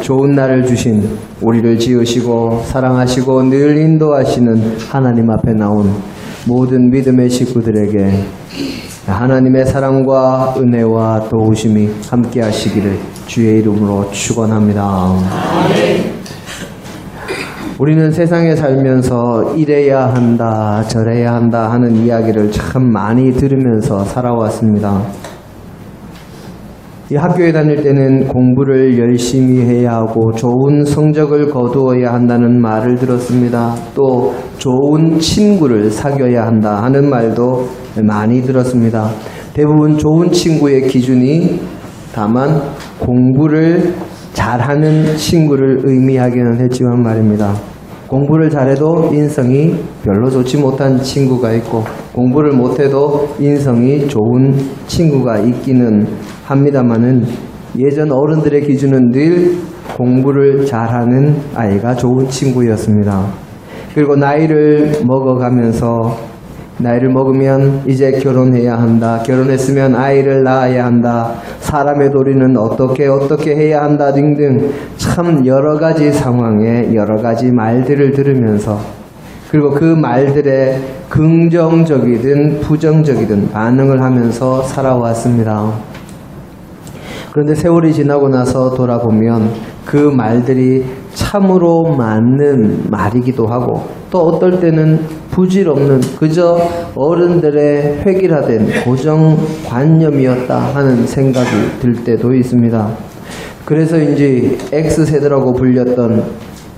날 좋은 날을 주신 우리를 지으시고 사랑하시고 늘 인도하시는 하나님 앞에 나온 모든 믿음의 식구들에게 하나님의 사랑과 은혜와 도우심이 함께 하시기를 주의 이름으로 축원합니다. 우리는 세상에 살면서 이래야 한다, 저래야 한다 하는 이야기를 참 많이 들으면서 살아왔습니다. 이 학교에 다닐 때는 공부를 열심히 해야 하고 좋은 성적을 거두어야 한다는 말을 들었습니다. 또 좋은 친구를 사귀어야 한다 하는 말도 많이 들었습니다. 대부분 좋은 친구의 기준이 다만 공부를 잘하는 친구를 의미하기는 했지만 말입니다. 공부를 잘해도 인성이 별로 좋지 못한 친구가 있고 공부를 못해도 인성이 좋은 친구가 있기는 합니다만은 예전 어른들의 기준은 늘 공부를 잘하는 아이가 좋은 친구였습니다. 그리고 나이를 먹어가면서 나이를 먹으면 이제 결혼해야 한다. 결혼했으면 아이를 낳아야 한다. 사람의 도리는 어떻게 어떻게 해야 한다 등등 참 여러 가지 상황에 여러 가지 말들을 들으면서 그리고 그 말들에 긍정적이든 부정적이든 반응을 하면서 살아왔습니다. 그런데 세월이 지나고 나서 돌아보면 그 말들이 참으로 맞는 말이기도 하고 또 어떨 때는 부질없는 그저 어른들의 획일화된 고정관념이었다 하는 생각이 들 때도 있습니다. 그래서인지 X세대라고 불렸던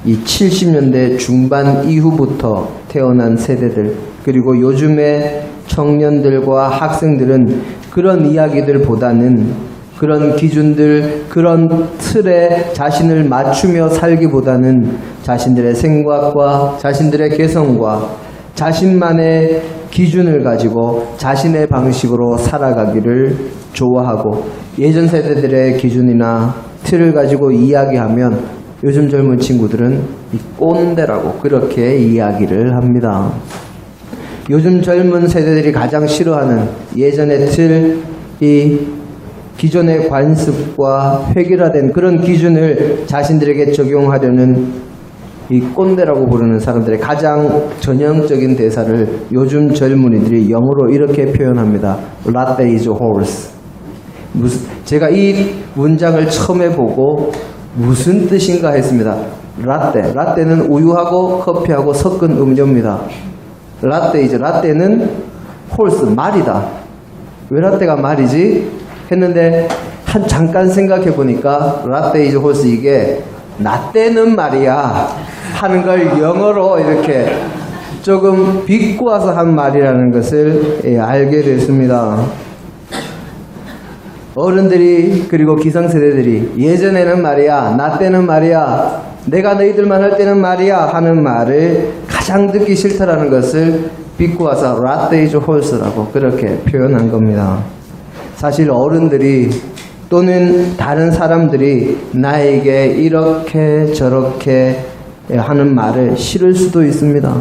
이 70년대 중반 이후부터 태어난 세대들 그리고 요즘의 청년들과 학생들은 그런 이야기들보다는 그런 기준들, 그런 틀에 자신을 맞추며 살기보다는 자신들의 생각과 자신들의 개성과 자신만의 기준을 가지고 자신의 방식으로 살아가기를 좋아하고 예전 세대들의 기준이나 틀을 가지고 이야기하면 요즘 젊은 친구들은 이 꼰대라고 그렇게 이야기를 합니다. 요즘 젊은 세대들이 가장 싫어하는 예전의 틀, 이 기존의 관습과 획일화된 그런 기준을 자신들에게 적용하려는 이 꼰대라고 부르는 사람들의 가장 전형적인 대사를 요즘 젊은이들이 영어로 이렇게 표현합니다. Latte is horse. 무슨, 제가 이 문장을 처음 해보고 무슨 뜻인가 했습니다. 라떼. 라떼는 우유하고 커피하고 섞은 음료입니다. 라떼이죠. 라떼는 홀스, 말이다. 왜 라떼가 말이지? 했는데 한 잠깐 생각해 보니까 라떼 이즈 홀스 이게 나 때는 말이야 하는 걸 영어로 이렇게 조금 비꼬아서 한 말이라는 것을 예, 알게 됐습니다. 어른들이 그리고 기성세대들이 예전에는 말이야 나 때는 말이야 내가 너희들만 할 때는 말이야 하는 말을 가장 듣기 싫다라는 것을 비꼬아서 라떼이즈 홀스라고 그렇게 표현한 겁니다. 사실 어른들이 또는 다른 사람들이 나에게 이렇게 저렇게 하는 말을 싫을 수도 있습니다.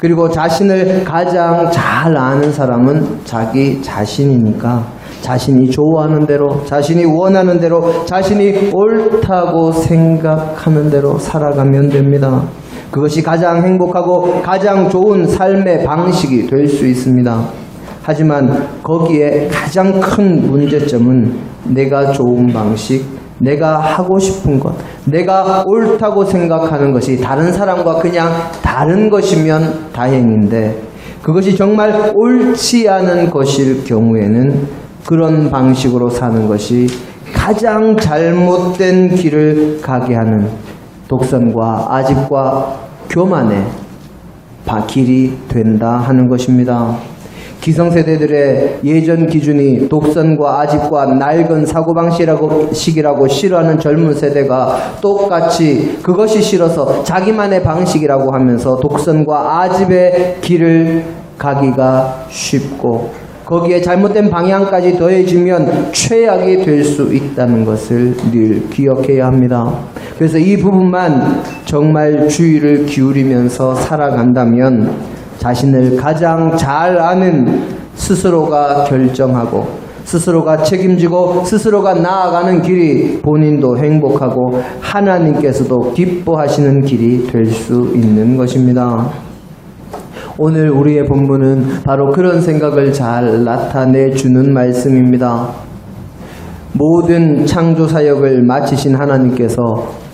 그리고 자신을 가장 잘 아는 사람은 자기 자신이니까 자신이 좋아하는 대로, 자신이 원하는 대로, 자신이 옳다고 생각하는 대로 살아가면 됩니다. 그것이 가장 행복하고 가장 좋은 삶의 방식이 될 수 있습니다. 하지만 거기에 가장 큰 문제점은 내가 좋은 방식, 내가 하고 싶은 것, 내가 옳다고 생각하는 것이 다른 사람과 그냥 다른 것이면 다행인데 그것이 정말 옳지 않은 것일 경우에는 그런 방식으로 사는 것이 가장 잘못된 길을 가게 하는 독선과 아집과 교만의 길이 된다 하는 것입니다. 기성세대들의 예전 기준이 독선과 아집과 낡은 사고방식이라고 식이라고 싫어하는 젊은 세대가 똑같이 그것이 싫어서 자기만의 방식이라고 하면서 독선과 아집의 길을 가기가 쉽고 거기에 잘못된 방향까지 더해지면 최악이 될 수 있다는 것을 늘 기억해야 합니다. 그래서 이 부분만 정말 주의를 기울이면서 살아간다면 자신을 가장 잘 아는 스스로가 결정하고 스스로가 책임지고 스스로가 나아가는 길이 본인도 행복하고 하나님께서도 기뻐하시는 길이 될 수 있는 것입니다. 오늘 우리의 본문은 바로 그런 생각을 잘 나타내 주는 말씀입니다. 모든 창조 사역을 마치신 하나님께서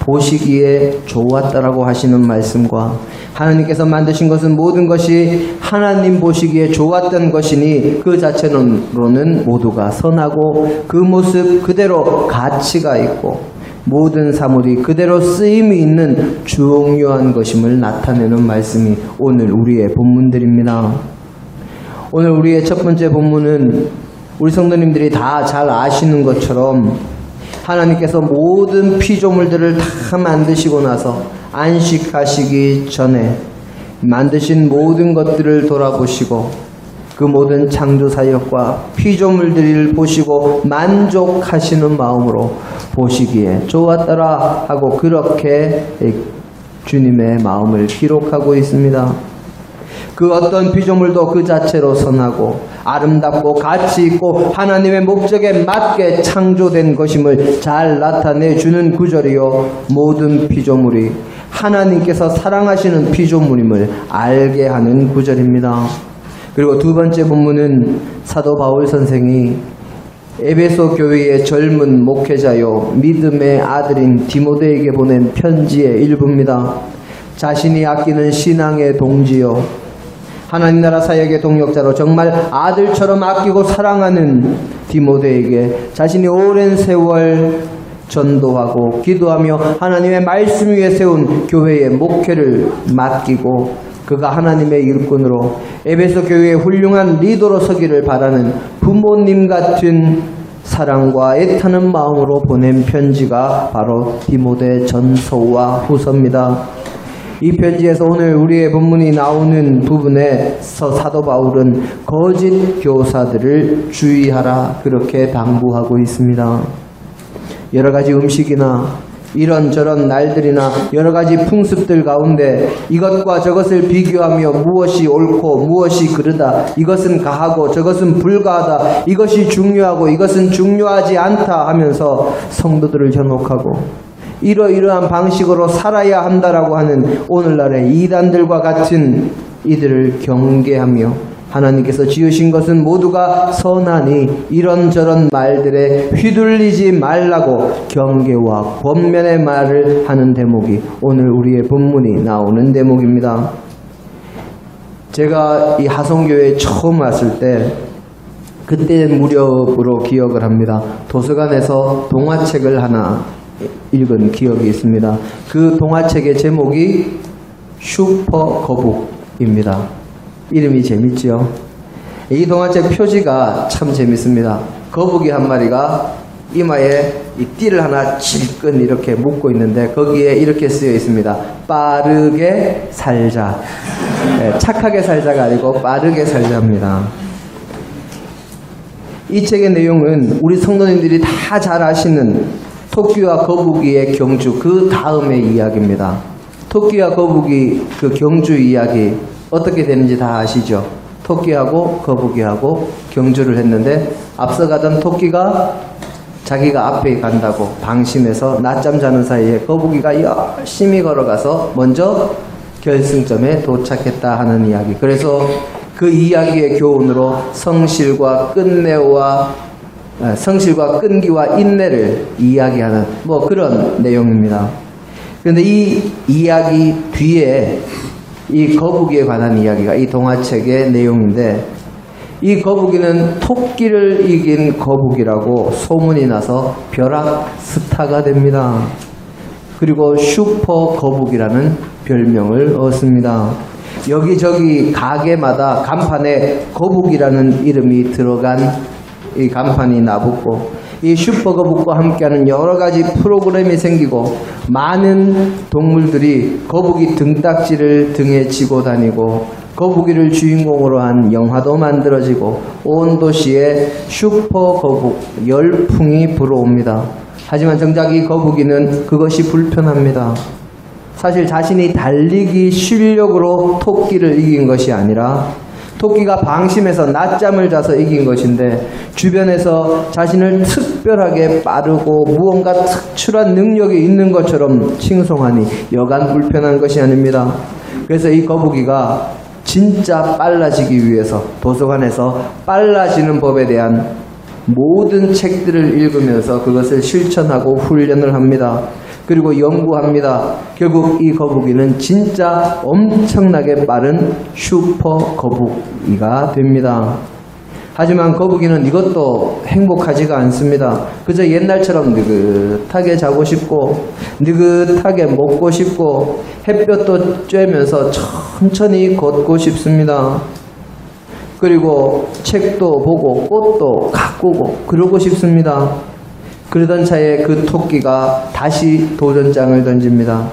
보시기에 좋았다라고 하시는 말씀과 하나님께서 만드신 것은 모든 것이 하나님 보시기에 좋았던 것이니 그 자체로는 모두가 선하고 그 모습 그대로 가치가 있고 모든 사물이 그대로 쓰임이 있는 중요한 것임을 나타내는 말씀이 오늘 우리의 본문들입니다. 오늘 우리의 첫 번째 본문은 우리 성도님들이 다 잘 아시는 것처럼 하나님께서 모든 피조물들을 다 만드시고 나서 안식하시기 전에 만드신 모든 것들을 돌아보시고 그 모든 창조 사역과 피조물들을 보시고 만족하시는 마음으로 보시기에 좋았더라 하고 그렇게 주님의 마음을 기록하고 있습니다. 그 어떤 피조물도 그 자체로 선하고 아름답고 가치 있고 하나님의 목적에 맞게 창조된 것임을 잘 나타내 주는 구절이요 모든 피조물이 하나님께서 사랑하시는 피조물임을 알게 하는 구절입니다. 그리고 두 번째 본문은 사도 바울 선생이 에베소 교회의 젊은 목회자요 믿음의 아들인 디모데에게 보낸 편지의 일부입니다. 자신이 아끼는 신앙의 동지요 하나님 나라 사역의 동역자로 정말 아들처럼 아끼고 사랑하는 디모데에게 자신이 오랜 세월 전도하고 기도하며 하나님의 말씀 위에 세운 교회의 목회를 맡기고 그가 하나님의 일꾼으로 에베소 교회의 훌륭한 리더로 서기를 바라는 부모님 같은 사랑과 애타는 마음으로 보낸 편지가 바로 디모데 전서와 후서입니다. 이 편지에서 오늘 우리의 본문이 나오는 부분에서 사도 바울은 거짓 교사들을 주의하라 그렇게 당부하고 있습니다. 여러 가지 음식이나 이런저런 날들이나 여러 가지 풍습들 가운데 이것과 저것을 비교하며 무엇이 옳고 무엇이 그르다 이것은 가하고 저것은 불가하다 이것이 중요하고 이것은 중요하지 않다 하면서 성도들을 현혹하고 이러이러한 방식으로 살아야 한다라고 하는 오늘날의 이단들과 같은 이들을 경계하며 하나님께서 지으신 것은 모두가 선하니 이런저런 말들에 휘둘리지 말라고 경계와 권면의 말을 하는 대목이 오늘 우리의 본문이 나오는 대목입니다. 제가 이 하성교회에 처음 왔을 때 그때 무렵으로 기억을 합니다. 도서관에서 동화책을 하나 읽은 기억이 있습니다. 그 동화책의 제목이 슈퍼 거북입니다. 이름이 재밌죠? 이 동화책 표지가 참 재밌습니다. 거북이 한 마리가 이마에 이 띠를 하나 질끈 이렇게 묶고 있는데 거기에 이렇게 쓰여 있습니다. 빠르게 살자. 네, 착하게 살자가 아니고 빠르게 살자입니다. 이 책의 내용은 우리 성도님들이 다 잘 아시는 토끼와 거북이의 경주 그 다음의 이야기입니다. 토끼와 거북이 그 경주 이야기 어떻게 되는지 다 아시죠? 토끼하고 거북이하고 경주를 했는데 앞서가던 토끼가 자기가 앞에 간다고 방심해서 낮잠 자는 사이에 거북이가 열심히 걸어가서 먼저 결승점에 도착했다 하는 이야기. 그래서 그 이야기의 교훈으로 성실과 끝내와 아, 성실과 끈기와 인내를 이야기하는 뭐 그런 내용입니다. 그런데 이 이야기 뒤에 이 거북이에 관한 이야기가 이 동화책의 내용인데 이 거북이는 토끼를 이긴 거북이라고 소문이 나서 벼락 스타가 됩니다. 그리고 슈퍼 거북이라는 별명을 얻습니다. 여기저기 가게마다 간판에 거북이라는 이름이 들어간 이 간판이 나붙고 이 슈퍼거북과 함께하는 여러 가지 프로그램이 생기고 많은 동물들이 거북이 등딱지를 등에 지고 다니고 거북이를 주인공으로 한 영화도 만들어지고 온 도시에 슈퍼거북 열풍이 불어옵니다. 하지만 정작 이 거북이는 그것이 불편합니다. 사실 자신이 달리기 실력으로 토끼를 이긴 것이 아니라 토끼가 방심해서 낮잠을 자서 이긴 것인데 주변에서 자신을 특별하게 빠르고 무언가 특출한 능력이 있는 것처럼 칭송하니 여간 불편한 것이 아닙니다. 그래서 이 거북이가 진짜 빨라지기 위해서 도서관에서 빨라지는 법에 대한 모든 책들을 읽으면서 그것을 실천하고 훈련을 합니다. 그리고 연구합니다. 결국 이 거북이는 진짜 엄청나게 빠른 슈퍼 거북이가 됩니다. 하지만 거북이는 이것도 행복하지가 않습니다. 그저 옛날처럼 느긋하게 자고 싶고, 느긋하게 먹고 싶고, 햇볕도 쬐면서 천천히 걷고 싶습니다. 그리고 책도 보고 꽃도 가꾸고 그러고 싶습니다. 그러던 차에 그 토끼가 다시 도전장을 던집니다.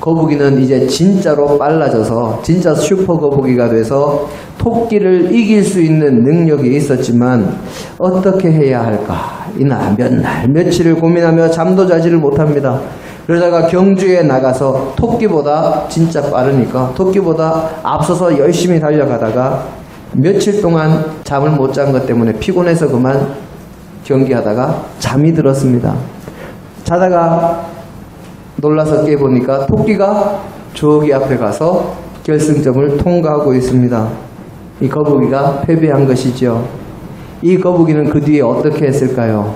거북이는 이제 진짜로 빨라져서 진짜 슈퍼 거북이가 돼서 토끼를 이길 수 있는 능력이 있었지만 어떻게 해야 할까? 이날 몇 날 며칠을 고민하며 잠도 자지를 못합니다. 그러다가 경주에 나가서 토끼보다 진짜 빠르니까 토끼보다 앞서서 열심히 달려가다가 며칠 동안 잠을 못 잔 것 때문에 피곤해서 그만 경기하다가 잠이 들었습니다. 자다가 놀라서 깨보니까 토끼가 저기 앞에 가서 결승점을 통과하고 있습니다. 이 거북이가 패배한 것이죠. 이 거북이는 그 뒤에 어떻게 했을까요?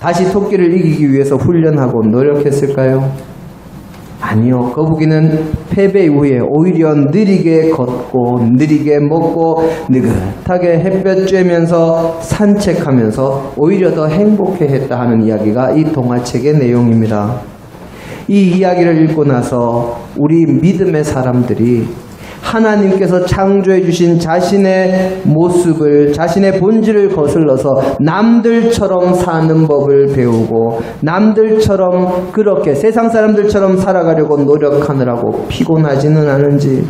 다시 토끼를 이기기 위해서 훈련하고 노력했을까요? 아니요. 거북이는 패배 이후에 오히려 느리게 걷고 느리게 먹고 느긋하게 햇볕 쬐면서 산책하면서 오히려 더 행복해했다 하는 이야기가 이 동화책의 내용입니다. 이 이야기를 읽고 나서 우리 믿음의 사람들이 하나님께서 창조해 주신 자신의 모습을 자신의 본질을 거슬러서 남들처럼 사는 법을 배우고 남들처럼 그렇게 세상 사람들처럼 살아가려고 노력하느라고 피곤하지는 않은지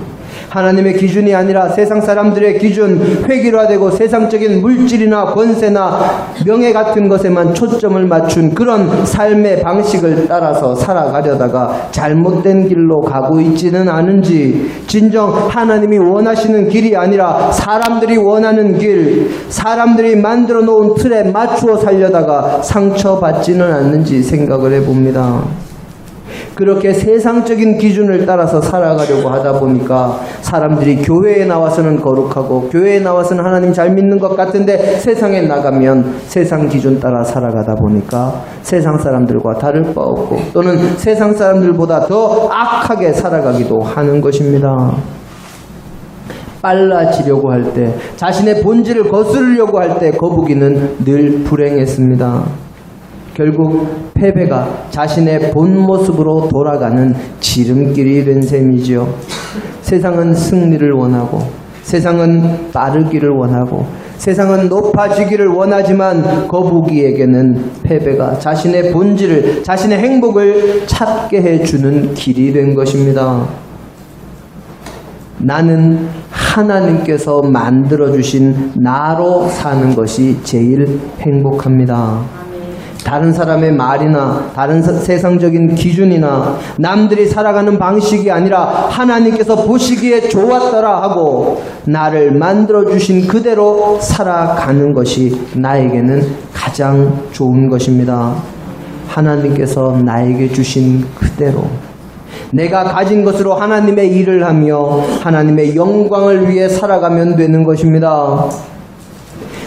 하나님의 기준이 아니라 세상 사람들의 기준, 획일화되고 세상적인 물질이나 권세나 명예 같은 것에만 초점을 맞춘 그런 삶의 방식을 따라서 살아가려다가 잘못된 길로 가고 있지는 않은지, 진정 하나님이 원하시는 길이 아니라 사람들이 원하는 길, 사람들이 만들어 놓은 틀에 맞추어 살려다가 상처받지는 않는지 생각을 해봅니다. 그렇게 세상적인 기준을 따라서 살아가려고 하다 보니까 사람들이 교회에 나와서는 거룩하고 교회에 나와서는 하나님 잘 믿는 것 같은데 세상에 나가면 세상 기준 따라 살아가다 보니까 세상 사람들과 다를 바 없고 또는 세상 사람들보다 더 악하게 살아가기도 하는 것입니다. 빨라지려고 할 때, 자신의 본질을 거스르려고 할 때 거북이는 늘 불행했습니다. 결국 패배가 자신의 본 모습으로 돌아가는 지름길이 된 셈이지요. 세상은 승리를 원하고, 세상은 빠르기를 원하고, 세상은 높아지기를 원하지만 거북이에게는 패배가 자신의 본질을, 자신의 행복을 찾게 해주는 길이 된 것입니다. 나는 하나님께서 만들어 주신 나로 사는 것이 제일 행복합니다. 다른 사람의 말이나 다른 사- 세상적인 기준이나 남들이 살아가는 방식이 아니라 하나님께서 보시기에 좋았더라 하고 나를 만들어 주신 그대로 살아가는 것이 나에게는 가장 좋은 것입니다. 하나님께서 나에게 주신 그대로 내가 가진 것으로 하나님의 일을 하며 하나님의 영광을 위해 살아가면 되는 것입니다.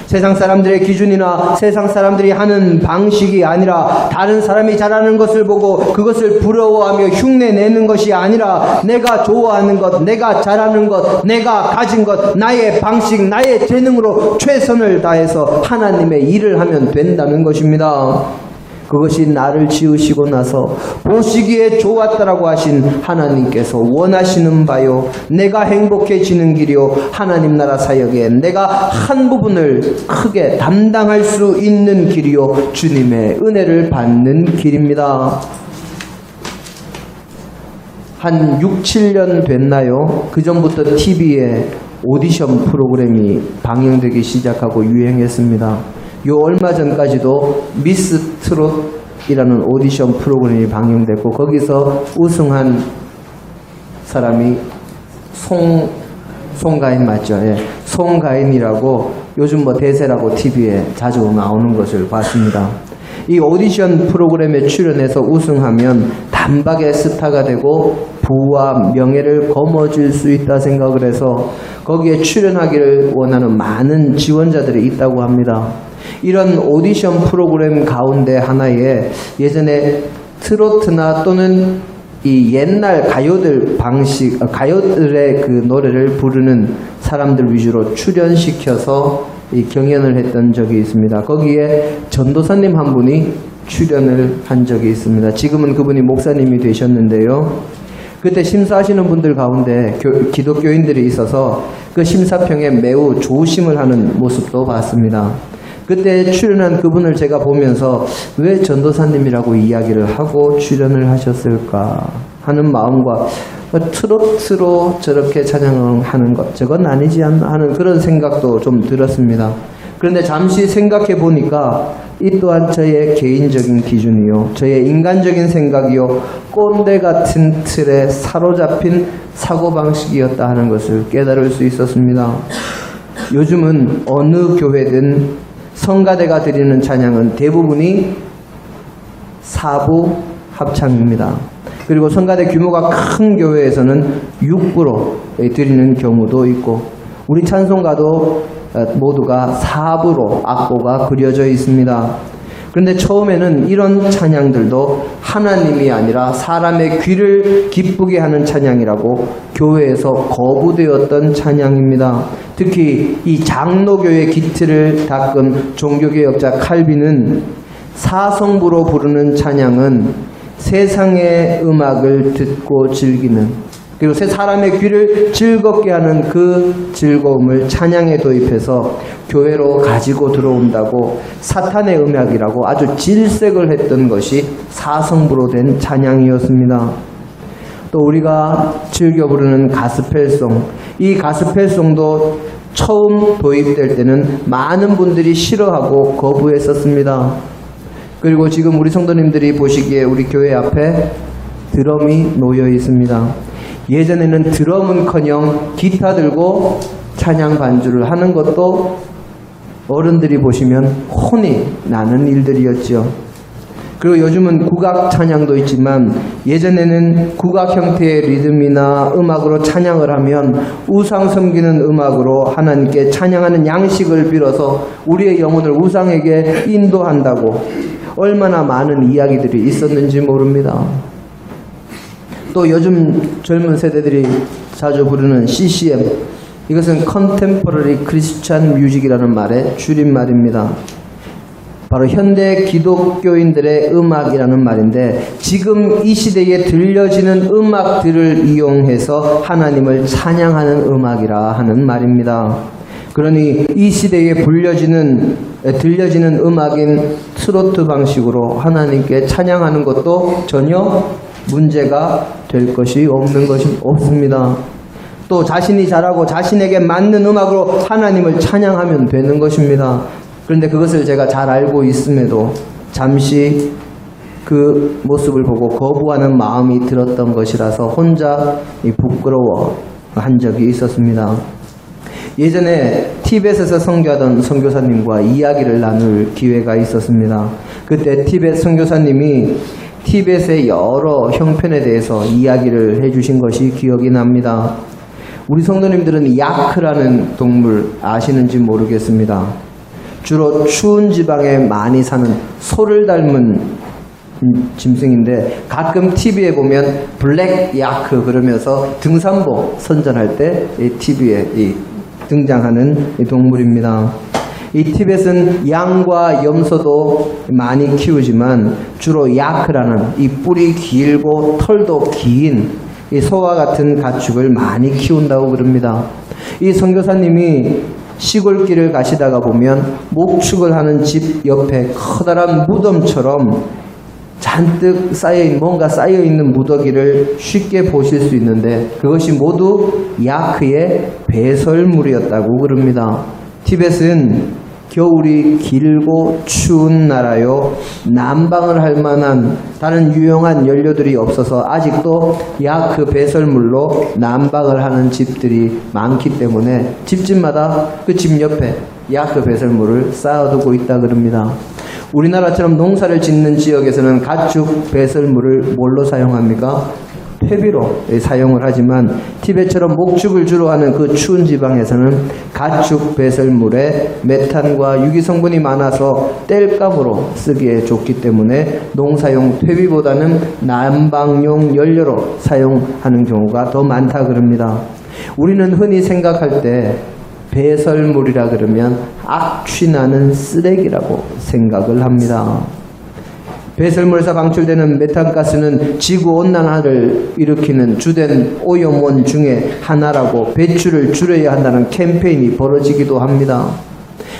세상 사람들의 기준이나 세상 사람들이 하는 방식이 아니라 다른 사람이 잘하는 것을 보고 그것을 부러워하며 흉내 내는 것이 아니라 내가 좋아하는 것, 내가 잘하는 것, 내가 가진 것, 나의 방식, 나의 재능으로 최선을 다해서 하나님의 일을 하면 된다는 것입니다. 그것이 나를 지으시고 나서 보시기에 좋았다라고 하신 하나님께서 원하시는 바요. 내가 행복해지는 길이요. 하나님 나라 사역에 내가 한 부분을 크게 담당할 수 있는 길이요. 주님의 은혜를 받는 길입니다. 한 6, 7년 됐나요? 그 전부터 TV에 오디션 프로그램이 방영되기 시작하고 유행했습니다. 요 얼마 전까지도 미스 트롯이라는 오디션 프로그램이 방영됐고 거기서 우승한 사람이 송가인 맞죠? 예. 송가인이라고 요즘 뭐 대세라고 TV에 자주 나오는 것을 봤습니다. 이 오디션 프로그램에 출연해서 우승하면 단박에 스타가 되고 부와 명예를 거머쥘 수 있다 생각을 해서 거기에 출연하기를 원하는 많은 지원자들이 있다고 합니다. 이런 오디션 프로그램 가운데 하나에 예전에 트로트나 또는 이 옛날 가요들 방식, 어, 가요들의 그 노래를 부르는 사람들 위주로 출연시켜서 이 경연을 했던 적이 있습니다. 거기에 전도사님 한 분이 출연을 한 적이 있습니다. 지금은 그분이 목사님이 되셨는데요. 그때 심사하시는 분들 가운데 교- 기독교인들이 있어서 그 심사평에 매우 조심을 하는 모습도 봤습니다. 그때 출연한 그분을 제가 보면서 왜 전도사님이라고 이야기를 하고 출연을 하셨을까 하는 마음과 어, 트로트로 저렇게 찬양하는 것 저건 아니지 않나 하는 그런 생각도 좀 들었습니다. 그런데 잠시 생각해 보니까 이 또한 저의 개인적인 기준이요. 저의 인간적인 생각이요. 꼰대 같은 틀에 사로잡힌 사고방식이었다 하는 것을 깨달을 수 있었습니다. 요즘은 어느 교회든 성가대가 드리는 찬양은 대부분이 사부 합창입니다. 그리고 성가대 규모가 큰 교회에서는 6부로 드리는 경우도 있고 우리 찬송가도 어, 모두가 4부로 악보가 그려져 있습니다. 그런데 처음에는 이런 찬양들도 하나님이 아니라 사람의 귀를 기쁘게 하는 찬양이라고 교회에서 거부되었던 찬양입니다. 특히 이 장로교의 기틀을 닦은 종교개혁자 칼빈은 사성부로 부르는 찬양은 세상의 음악을 듣고 즐기는 그리고 새 사람의 귀를 즐겁게 하는 그 즐거움을 찬양에 도입해서 교회로 가지고 들어온다고 사탄의 음악이라고 아주 질색을 했던 것이 사성부로 된 찬양이었습니다. 또 우리가 즐겨 부르는 가스펠송, 이 가스펠송도 처음 도입될 때는 많은 분들이 싫어하고 거부했었습니다. 그리고 지금 우리 성도님들이 보시기에 우리 교회 앞에 드럼이 놓여 있습니다. 예전에는 드럼은커녕 기타 들고 찬양 반주를 하는 것도 어른들이 보시면 혼이 나는 일들이었지요. 그리고 요즘은 국악 찬양도 있지만 예전에는 국악 형태의 리듬이나 음악으로 찬양을 하면 우상 섬기는 음악으로 하나님께 찬양하는 양식을 빌어서 우리의 영혼을 우상에게 인도한다고 얼마나 많은 이야기들이 있었는지 모릅니다. 또 요즘 젊은 세대들이 자주 부르는 CCM 이것은 Contemporary Christian Music이라는 말의 줄임말입니다. 바로 현대 기독교인들의 음악이라는 말인데 지금 이 시대에 들려지는 음악들을 이용해서 하나님을 찬양하는 음악이라 하는 말입니다. 그러니 이 시대에 불려지는 들려지는 음악인 트로트 방식으로 하나님께 찬양하는 것도 전혀 문제가 될 것이 없는 것이 없습니다. 또 자신이 잘하고 자신에게 맞는 음악으로 하나님을 찬양하면 되는 것입니다. 그런데 그것을 제가 잘 알고 있음에도 잠시 그 모습을 보고 거부하는 마음이 들었던 것이라서 혼자 이 부끄러워 한 적이 있었습니다. 예전에 티벳에서 선교하던 선교사님과 이야기를 나눌 기회가 있었습니다. 그때 티벳 선교사님이 티벳의 여러 형편에 대해서 이야기를 해주신 것이 기억이 납니다. 우리 성도님들은 야크라는 동물 아시는지 모르겠습니다. 주로 추운 지방에 많이 사는 소를 닮은 음, 짐승인데 가끔 TV에 보면 블랙 야크 그러면서 등산복 선전할 때 이 TV에 이 등장하는 이 동물입니다. 이 티벳은 양과 염소도 많이 키우지만 주로 야크라는 이 뿔이 길고 털도 긴 이 소와 같은 가축을 많이 키운다고 그럽니다. 이 선교사님이 시골길을 가시다가 보면 목축을 하는 집 옆에 커다란 무덤처럼 잔뜩 쌓여 뭔가 쌓여 있는 무더기를 쉽게 보실 수 있는데 그것이 모두 야크의 배설물이었다고 그럽니다. 티벳은 겨울이 길고 추운 나라요. 난방을 할 만한 다른 유용한 연료들이 없어서 아직도 야크 배설물로 난방을 하는 집들이 많기 때문에 집집마다 그 집 옆에 야크 배설물을 쌓아두고 있다 그럽니다. 우리나라처럼 농사를 짓는 지역에서는 가축 배설물을 뭘로 사용합니까? 퇴비로 사용을 하지만 티벳처럼 목축을 주로 하는 그 추운 지방에서는 가축 배설물에 메탄과 유기 성분이 많아서 땔감으로 쓰기에 좋기 때문에 농사용 퇴비보다는 난방용 연료로 사용하는 경우가 더 많다 그럽니다. 우리는 흔히 생각할 때 배설물이라 그러면 악취나는 쓰레기라고 생각을 합니다. 배설물에서 방출되는 메탄가스는 지구 온난화를 일으키는 주된 오염원 중에 하나라고 배출을 줄여야 한다는 캠페인이 벌어지기도 합니다.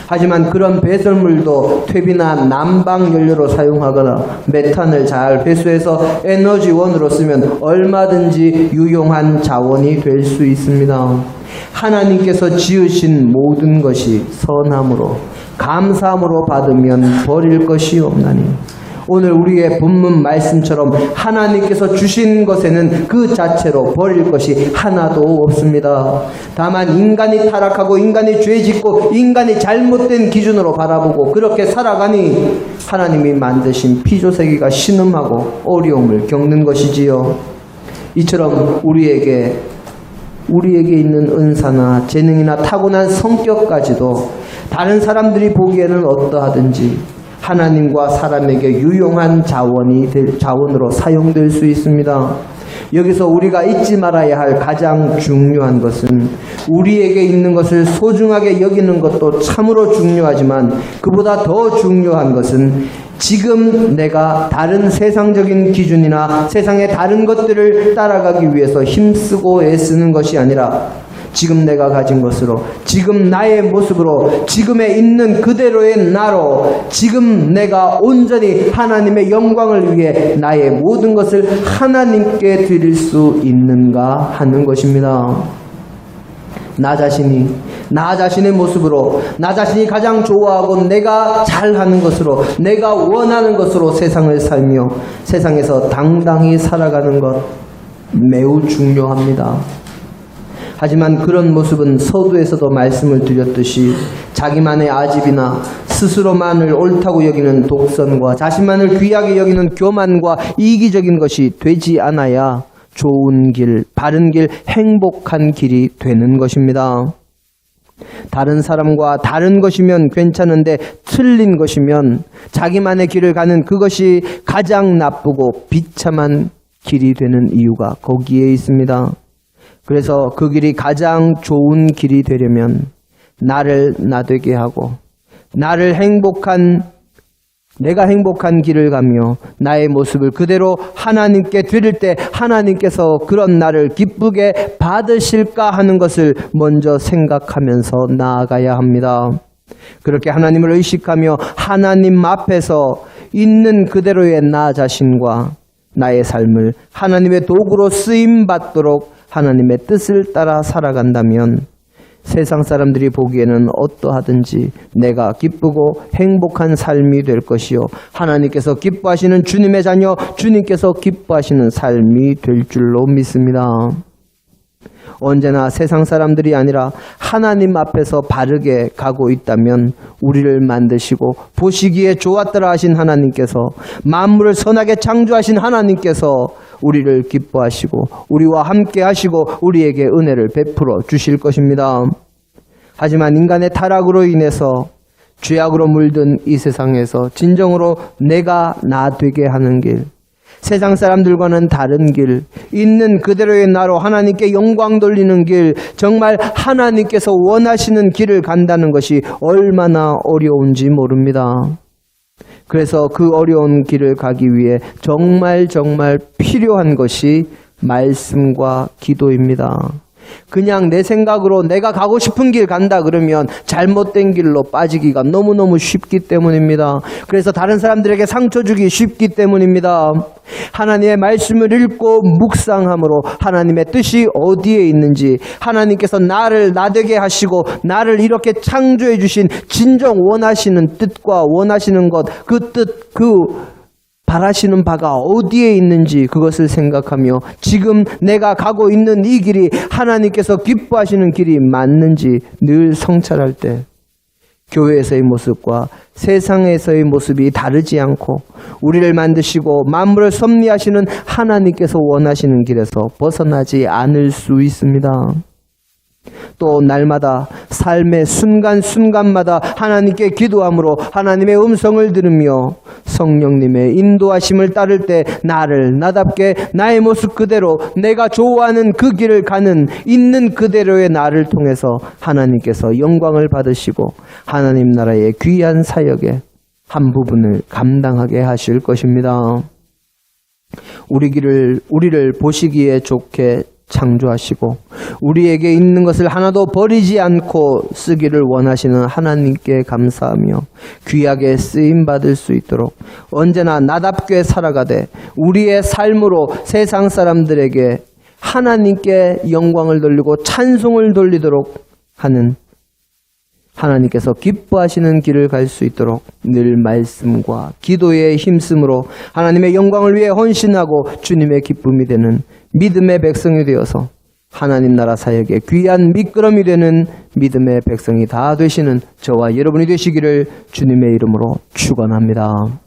하지만 그런 배설물도 퇴비나 난방 연료로 사용하거나 메탄을 잘 회수해서 에너지원으로 쓰면 얼마든지 유용한 자원이 될 수 있습니다. 하나님께서 지으신 모든 것이 선함으로 감사함으로 받으면 버릴 것이 없나니 오늘 우리의 본문 말씀처럼 하나님께서 주신 것에는 그 자체로 버릴 것이 하나도 없습니다. 다만 인간이 타락하고 인간이 죄 짓고 인간이 잘못된 기준으로 바라보고 그렇게 살아가니 하나님이 만드신 피조세계가 신음하고 어려움을 겪는 것이지요. 이처럼 우리에게 우리에게 있는 은사나 재능이나 타고난 성격까지도 다른 사람들이 보기에는 어떠하든지 하나님과 사람에게 유용한 자원이 될, 자원으로 사용될 수 있습니다. 여기서 우리가 잊지 말아야 할 가장 중요한 것은 우리에게 있는 것을 소중하게 여기는 것도 참으로 중요하지만 그보다 더 중요한 것은 지금 내가 다른 세상적인 기준이나 세상의 다른 것들을 따라가기 위해서 힘쓰고 애쓰는 것이 아니라 지금 내가 가진 것으로, 지금 나의 모습으로, 지금에 있는 그대로의 나로, 지금 내가 온전히 하나님의 영광을 위해 나의 모든 것을 하나님께 드릴 수 있는가 하는 것입니다. 나 자신이 나 자신의 모습으로 나 자신이 가장 좋아하고 내가 잘하는 것으로 내가 원하는 것으로 세상을 살며 세상에서 당당히 살아가는 것 매우 중요합니다. 하지만 그런 모습은 서두에서도 말씀을 드렸듯이 자기만의 아집이나 스스로만을 옳다고 여기는 독선과 자신만을 귀하게 여기는 교만과 이기적인 것이 되지 않아야 좋은 길, 바른 길, 행복한 길이 되는 것입니다. 다른 사람과 다른 것이면 괜찮은데 틀린 것이면 자기만의 길을 가는 그것이 가장 나쁘고 비참한 길이 되는 이유가 거기에 있습니다. 그래서 그 길이 가장 좋은 길이 되려면 나를 나되게 하고 나를 행복한 내가 행복한 길을 가며 나의 모습을 그대로 하나님께 드릴 때 하나님께서 그런 나를 기쁘게 받으실까 하는 것을 먼저 생각하면서 나아가야 합니다. 그렇게 하나님을 의식하며 하나님 앞에서 있는 그대로의 나 자신과 나의 삶을 하나님의 도구로 쓰임 받도록 하나님의 뜻을 따라 살아간다면 세상 사람들이 보기에는 어떠하든지 내가 기쁘고 행복한 삶이 될 것이요. 하나님께서 기뻐하시는 주님의 자녀, 주님께서 기뻐하시는 삶이 될 줄로 믿습니다. 언제나 세상 사람들이 아니라 하나님 앞에서 바르게 가고 있다면 우리를 만드시고 보시기에 좋았더라 하신 하나님께서 만물을 선하게 창조하신 하나님께서 우리를 기뻐하시고 우리와 함께 하시고 우리에게 은혜를 베풀어 주실 것입니다. 하지만 인간의 타락으로 인해서 죄악으로 물든 이 세상에서 진정으로 내가 나 되게 하는 길, 세상 사람들과는 다른 길, 있는 그대로의 나로 하나님께 영광 돌리는 길, 정말 하나님께서 원하시는 길을 간다는 것이 얼마나 어려운지 모릅니다. 그래서 그 어려운 길을 가기 위해 정말 정말 필요한 것이 말씀과 기도입니다. 그냥 내 생각으로 내가 가고 싶은 길 간다 그러면 잘못된 길로 빠지기가 너무너무 쉽기 때문입니다. 그래서 다른 사람들에게 상처 주기 쉽기 때문입니다. 하나님의 말씀을 읽고 묵상함으로 하나님의 뜻이 어디에 있는지 하나님께서 나를 나되게 하시고 나를 이렇게 창조해 주신 진정 원하시는 뜻과 원하시는 것 그 뜻, 그 바라시는 바가 어디에 있는지 그것을 생각하며 지금 내가 가고 있는 이 길이 하나님께서 기뻐하시는 길이 맞는지 늘 성찰할 때 교회에서의 모습과 세상에서의 모습이 다르지 않고 우리를 만드시고 만물을 섭리하시는 하나님께서 원하시는 길에서 벗어나지 않을 수 있습니다. 또 날마다 삶의 순간순간마다 하나님께 기도함으로 하나님의 음성을 들으며 성령님의 인도하심을 따를 때 나를 나답게 나의 모습 그대로 내가 좋아하는 그 길을 가는 있는 그대로의 나를 통해서 하나님께서 영광을 받으시고 하나님 나라의 귀한 사역의 한 부분을 감당하게 하실 것입니다. 우리 길을 우리를 보시기에 좋게 창조하시고 우리에게 있는 것을 하나도 버리지 않고 쓰기를 원하시는 하나님께 감사하며 귀하게 쓰임 받을 수 있도록 언제나 나답게 살아가되 우리의 삶으로 세상 사람들에게 하나님께 영광을 돌리고 찬송을 돌리도록 하는 하나님께서 기뻐하시는 길을 갈 수 있도록 늘 말씀과 기도에 힘쓰므로 하나님의 영광을 위해 헌신하고 주님의 기쁨이 되는 믿음의 백성이 되어서 하나님 나라 사역의 귀한 미끄럼이 되는 믿음의 백성이 다 되시는 저와 여러분이 되시기를 주님의 이름으로 축원합니다.